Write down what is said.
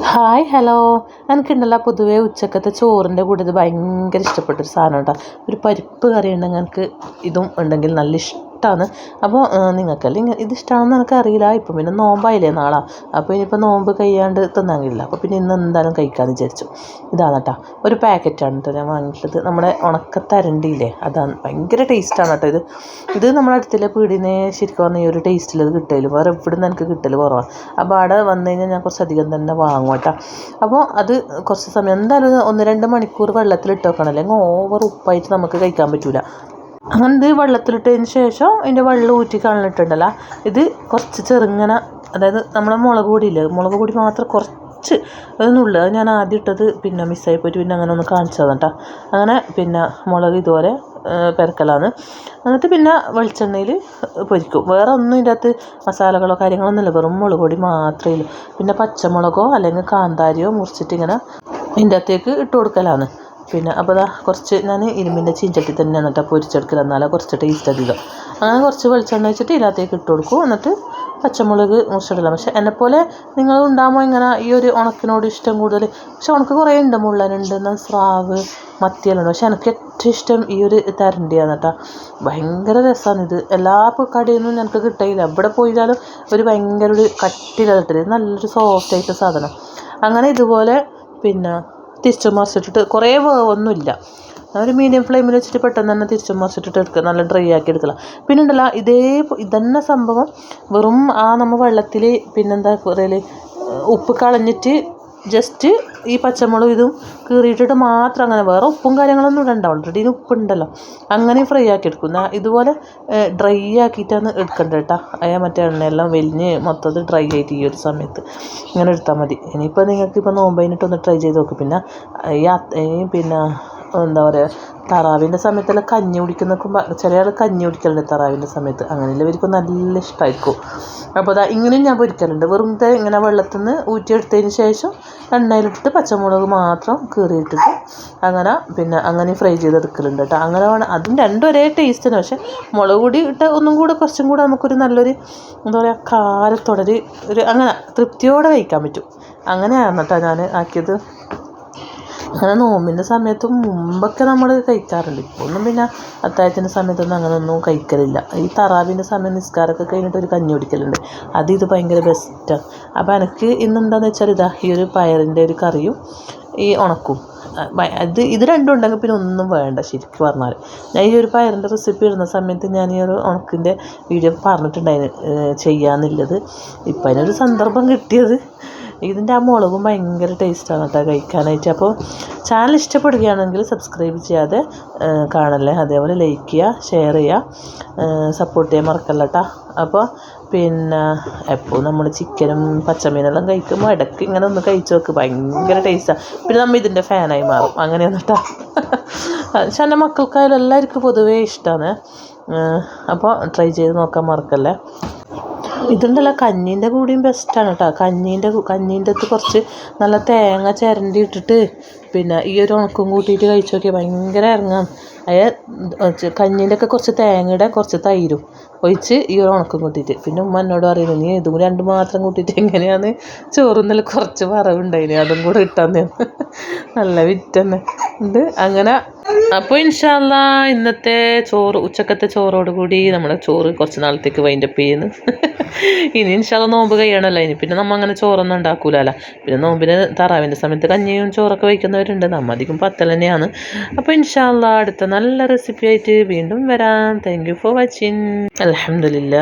Hi hello എനിക്കുണ്ടല്ലോ പൊതുവേ ഉച്ചക്കത്തെ ചോറിന്റെ കൂടെ ഇത് ഭയങ്കര ഇഷ്ടപ്പെട്ടൊരു സാധനം കേട്ടോ ഒരു പരിപ്പ് കറി ഉണ്ടെങ്കിൽ എനിക്ക് ഇതും ഉണ്ടെങ്കിൽ നല്ല ഇഷ്ടമാണ് അപ്പോൾ നിങ്ങൾക്കല്ലേ ഇത് ഇഷ്ടമാണെന്ന് എനിക്ക് അറിയില്ല ഇപ്പം പിന്നെ നോമ്പായില്ലേ നാളെ? അപ്പോൾ ഇനിയിപ്പോൾ നോമ്പ് കഴിയാണ്ട് തിന്നാൻ കഴിയില്ല അപ്പോൾ പിന്നെ ഇന്ന് എന്തായാലും കഴിക്കാമെന്ന് വിചാരിച്ചു. ഇതാണ് കേട്ടോ. ഒരു പാക്കറ്റാണ് കേട്ടോ ഞാൻ വാങ്ങിയിട്ടുള്ളത്. നമ്മുടെ ഉണക്കത്തരണ്ടിയില്ലേ? അതാണ്. ഭയങ്കര ടേസ്റ്റാണ് കേട്ടോ ഇത്. ഇത് നമ്മുടെ അടുത്തുള്ള പീടിനെ ശരിക്കും പറഞ്ഞാൽ ഈ ഒരു ടേസ്റ്റിൽ അത് കിട്ടലും. വേറെ എവിടെ നിന്ന് എനിക്ക് കിട്ടൽ കുറവാണ് അപ്പോൾ അവിടെ വന്നു കഴിഞ്ഞാൽ ഞാൻ കുറച്ചധികം തന്നെ വാങ്ങും കേട്ടോ. അപ്പോൾ അത് കുറച്ച് സമയം എന്തായാലും ഒന്ന് രണ്ട് മണിക്കൂർ വെള്ളത്തിലിട്ട് വെക്കണം. അല്ലെങ്കിൽ ഓവർ ഉപ്പായിട്ട് നമുക്ക് കഴിക്കാൻ പറ്റില്ല അങ്ങനെ ഇത് വെള്ളത്തിലിട്ടതിന് ശേഷം അതിന്റെ വെള്ളം ഊറ്റി കളഞ്ഞിട്ടുണ്ടല്ലോ. ഇത് കുറച്ച് ചെറുങ്ങനെ അതായത് നമ്മളെ മുളക് പൊടിയില്ലേ മുളക് പൊടി മാത്രം കുറച്ച് അതൊന്നുമില്ല. അത് ഞാൻ ആദ്യം ഇട്ടത് പിന്നെ മിസ്സായി പോയിട്ട് പിന്നെ അങ്ങനെ ഒന്ന് കാണിച്ചു കേട്ടോ അങ്ങനെ പിന്നെ മുളക് ഇതുപോലെ പെരക്കലാണ്. എന്നിട്ട് പിന്നെ വെളിച്ചെണ്ണയിൽ പൊരിക്കും. വേറെ ഒന്നും ഇതിന്റെ അകത്ത് മസാലകളോ കാര്യങ്ങളൊന്നുമില്ല. വെറും മുളക് പൊടി മാത്രമേ ഉള്ളൂ. പിന്നെ പച്ചമുളകോ അല്ലെങ്കിൽ കാന്താരിയോ മുറിച്ചിട്ട് ഇങ്ങനെ ഇതിന്റെ അകത്തേക്ക് ഇട്ട് കൊടുക്കലാണ്. പിന്നെ അപ്പോൾ അതാ കുറച്ച് ഞാൻ ഇരുമ്പിന്റെ ചീഞ്ചട്ടി തന്നെ എന്നിട്ട് പൊരിച്ചെടുക്കൽ എന്നാലേ കുറച്ച് ടേസ്റ്റ് അധികം. അങ്ങനെ കുറച്ച് വെളിച്ചെണ്ണ വെച്ചിട്ട് ഇതിനകത്തേക്ക് ഇട്ട് കൊടുക്കും. എന്നിട്ട് പച്ചമുളക് മുറിച്ചിടില്ല പക്ഷേ എന്നെപ്പോലെ നിങ്ങൾ ഉണ്ടാകുമ്പോൾ ഇങ്ങനെ ഈ ഒരു ഉണക്കിനോട് ഇഷ്ടം കൂടുതൽ പക്ഷെ ഉണക്ക് കുറേ ഉണ്ട്. മുള്ളനുണ്ട് സ്രാവ് മത്തിയെല്ലാം പക്ഷെ എനിക്ക് ഏറ്റവും ഇഷ്ടം ഈ ഒരു തരണ്ടിയാണ് കേട്ടോ. ഭയങ്കര രസമാണ് ഇത്. എല്ലാ കടയിൽ നിന്നും എനിക്ക് കിട്ടിയില്ല. എവിടെ പോയാലും ഒരു ഭയങ്കര ഒരു കട്ടിയിലാണ് കിട്ടൽ നല്ലൊരു സോഫ്റ്റ് ആയിട്ട് സാധനം. അങ്ങനെ ഇതുപോലെ പിന്നെ തിരിച്ചും മറിച്ചിട്ടിട്ട് കുറേ വേവൊന്നുമില്ല ഒരു മീഡിയം ഫ്ലെയിമിൽ വെച്ചിട്ട് പെട്ടെന്ന് തന്നെ തിരിച്ച് മറിച്ചിട്ടിട്ട് എടുക്കുക നല്ല ഡ്രൈ ആക്കി എടുക്കുക പിന്നെ ഉണ്ടല്ലോ ഇതേ ഇതന്നെ സംഭവം വെറും ആ നമ്മൾ വെള്ളത്തിൽ പിന്നെന്താ പറയൽ ഉപ്പ് കളഞ്ഞിട്ട് ജസ്റ്റ് ഈ പച്ചമുളകും ഇതും കീറിയിട്ടിട്ട് മാത്രം അങ്ങനെ വേറെ ഉപ്പും കാര്യങ്ങളൊന്നും ഇടണ്ട. ഓൾറെഡി ഉപ്പുണ്ടല്ലോ അങ്ങനെ ഫ്രൈ ആക്കി എടുക്കും. ഇതുപോലെ ഡ്രൈ ആക്കിയിട്ടാണ് എടുക്കേണ്ടത് കേട്ടോ അയ മറ്റേ എണ്ണയെല്ലാം വലിഞ്ഞ് മൊത്തത്തിൽ ഡ്രൈ ആയിട്ട് ഈ ഒരു സമയത്ത് ഇങ്ങനെ എടുത്താൽ മതി. ഇനിയിപ്പോൾ നിങ്ങൾക്ക് ഇപ്പോൾ നോമ്പ് കഴിഞ്ഞിട്ടൊന്ന് ട്രൈ ചെയ്ത് നോക്കും. പിന്നെ ഈ പിന്നെ എന്താ പറയുക തറാവിന്റെ സമയത്തെല്ലാം കഞ്ഞി കുടിക്കുന്നൊക്കെ ചില ആൾ കഞ്ഞി കുടിക്കലുണ്ട് തറാവിന്റെ സമയത്ത്. അങ്ങനെയുള്ളവർക്ക് നല്ല ഇഷ്ടമായിരിക്കും അപ്പോൾ അതാ ഇങ്ങനെയും ഞാൻ പൊരിക്കലുണ്ട്. വെറുതെ ഇങ്ങനെ വെള്ളത്തിൽ നിന്ന് ഊറ്റിയെടുത്തതിന് ശേഷം എണ്ണയിലിട്ടിട്ട് പച്ചമുളക് മാത്രം കീറിയിട്ടിട്ട് അങ്ങനെ പിന്നെ അങ്ങനെ ഫ്രൈ ചെയ്തെടുക്കലുണ്ട് കേട്ടോ. അങ്ങനെ വേണം അതും രണ്ടും ഒരേ ടേസ്റ്റിന്. പക്ഷെ മുളക് പൊടി ഇട്ട് ഒന്നും കൂടെ കുറച്ചും കൂടെ നമുക്കൊരു നല്ലൊരു എന്താ പറയുക കാരത്തോടൊരു ഒരു അങ്ങനെ തൃപ്തിയോടെ കഴിക്കാൻ പറ്റും. അങ്ങനെയാണ് കേട്ടോ ഞാൻ ആക്കിയത്. അങ്ങനെ നോമ്പിന്റെ സമയത്ത് മുമ്പൊക്കെ നമ്മൾ കഴിക്കാറുണ്ട്. ഇപ്പോൾ ഒന്നും പിന്നെ അത്താഴത്തിന്റെ സമയത്തൊന്നും അങ്ങനെ ഒന്നും കഴിക്കലില്ല. ഈ തറാവിന്റെ സമയം നിസ്കാരമൊക്കെ കഴിഞ്ഞിട്ട് ഒരു കഞ്ഞി കുടിക്കലുണ്ട്. അത് ഇത് ഭയങ്കര ബെസ്റ്റാണ് അപ്പോൾ എനിക്ക് ഇന്നെന്താണെന്ന് വെച്ചാൽ ഇതാ ഈ ഒരു പയറിന്റെ ഒരു കറിയും ഈ ഉണക്കും. അത് ഇത് രണ്ടും ഉണ്ടെങ്കിൽ പിന്നെ ഒന്നും വേണ്ട ശരിക്കും പറഞ്ഞാൽ ഞാൻ ഈ ഒരു പയറിന്റെ റെസിപ്പി ഇടുന്ന സമയത്ത് ഞാൻ ഈ ഒരു ഉണക്കിന്റെ വീഡിയോ പറഞ്ഞിട്ടുണ്ടായിരുന്നു ചെയ്യാമെന്നുള്ളത് ഇപ്പം അതിനൊരു സന്ദർഭം കിട്ടിയത് ഇതിന്റെ ആ മുളകും ഭയങ്കര ടേസ്റ്റാണ് കേട്ടോ കഴിക്കാനായിട്ട്. അപ്പോൾ ചാനൽ ഇഷ്ടപ്പെടുകയാണെങ്കിൽ സബ്സ്ക്രൈബ് ചെയ്യാതെ കാണല്ലേ? അതേപോലെ ലൈക്ക് ചെയ്യുക ഷെയർ ചെയ്യുക സപ്പോർട്ട് ചെയ്യാൻ മറക്കല്ല കേട്ടോ. അപ്പോൾ പിന്നെ എപ്പോൾ നമ്മൾ ചിക്കനും പച്ചമീനെല്ലാം കഴിക്കുമ്പോൾ ഇടയ്ക്ക് ഇങ്ങനെ ഒന്ന് കഴിച്ച് നോക്ക്. ഭയങ്കര ടേസ്റ്റാണ് പിന്നെ നമ്മൾ ഇതിന്റെ ഫാനായി മാറും. അങ്ങനെയാണ് കേട്ടോ. പക്ഷെ എന്റെ മക്കൾക്കായാലും എല്ലാവർക്കും പൊതുവേ ഇഷ്ടമാണ് അപ്പോൾ ട്രൈ ചെയ്ത് നോക്കാൻ മറക്കല്ലേ? ഇതുണ്ടല്ലോ കഞ്ഞീന്റെ കൂടെയും ബെസ്റ്റാണ് കേട്ടോ കഞ്ഞീന്റെ കഞ്ഞീന്റെ അകത്ത് കുറച്ച് നല്ല തേങ്ങ ചിരണ്ടി ഇട്ടിട്ട് പിന്നെ ഈ ഒരു ഉണക്കും കൂട്ടിയിട്ട് കഴിച്ചു നോക്കിയാൽ ഭയങ്കര ഇറങ്ങാം. അതായത് കഞ്ഞീന്റെ ഒക്കെ കുറച്ച് തേങ്ങയുടെ കുറച്ച് തൈരും ഒഴിച്ച് ഈ ഒരു ഉണക്കും കൂട്ടിയിട്ട്. പിന്നെ ഉമ്മ എന്നോട് പറയുന്നു നീ ഇതും രണ്ടും മാത്രം കൂട്ടിയിട്ട് എങ്ങനെയാണ് ചോറുന്നല്ല കുറച്ച് വറവുണ്ടായിന് അതും കൂടെ ഇട്ടാന്ന്. നല്ല വിറ്റന്നെ ഉണ്ട് അങ്ങനെ അപ്പോൾ ഇൻഷാല്ല ഇന്നത്തെ ചോറ് ഉച്ചക്കത്തെ ചോറോട് കൂടി നമ്മുടെ ചോറ് കുറച്ച് നാളത്തേക്ക് വൈൻഡപ്പ് ചെയ്യുന്നു. ഇനി ഇൻഷാല്ല നോമ്പ് കഴിയണമല്ലോ ഇനി പിന്നെ നമ്മൾ അങ്ങനെ ചോറൊന്നും ഉണ്ടാക്കൂലല്ലോ. പിന്നെ നോമ്പിന് തറാവിന്റെ സമയത്ത് കഞ്ഞിയും ചോറൊക്കെ വയ്ക്കുന്നവരുണ്ട്. നമ്മൾ അധികം പത്തൽ തന്നെയാണ്. അപ്പോൾ ഇൻഷാല്ല അടുത്ത നല്ല റെസിപ്പി ആയിട്ട് വീണ്ടും വരാം. താങ്ക് യു ഫോർ വാച്ചിങ് അലഹമില്ല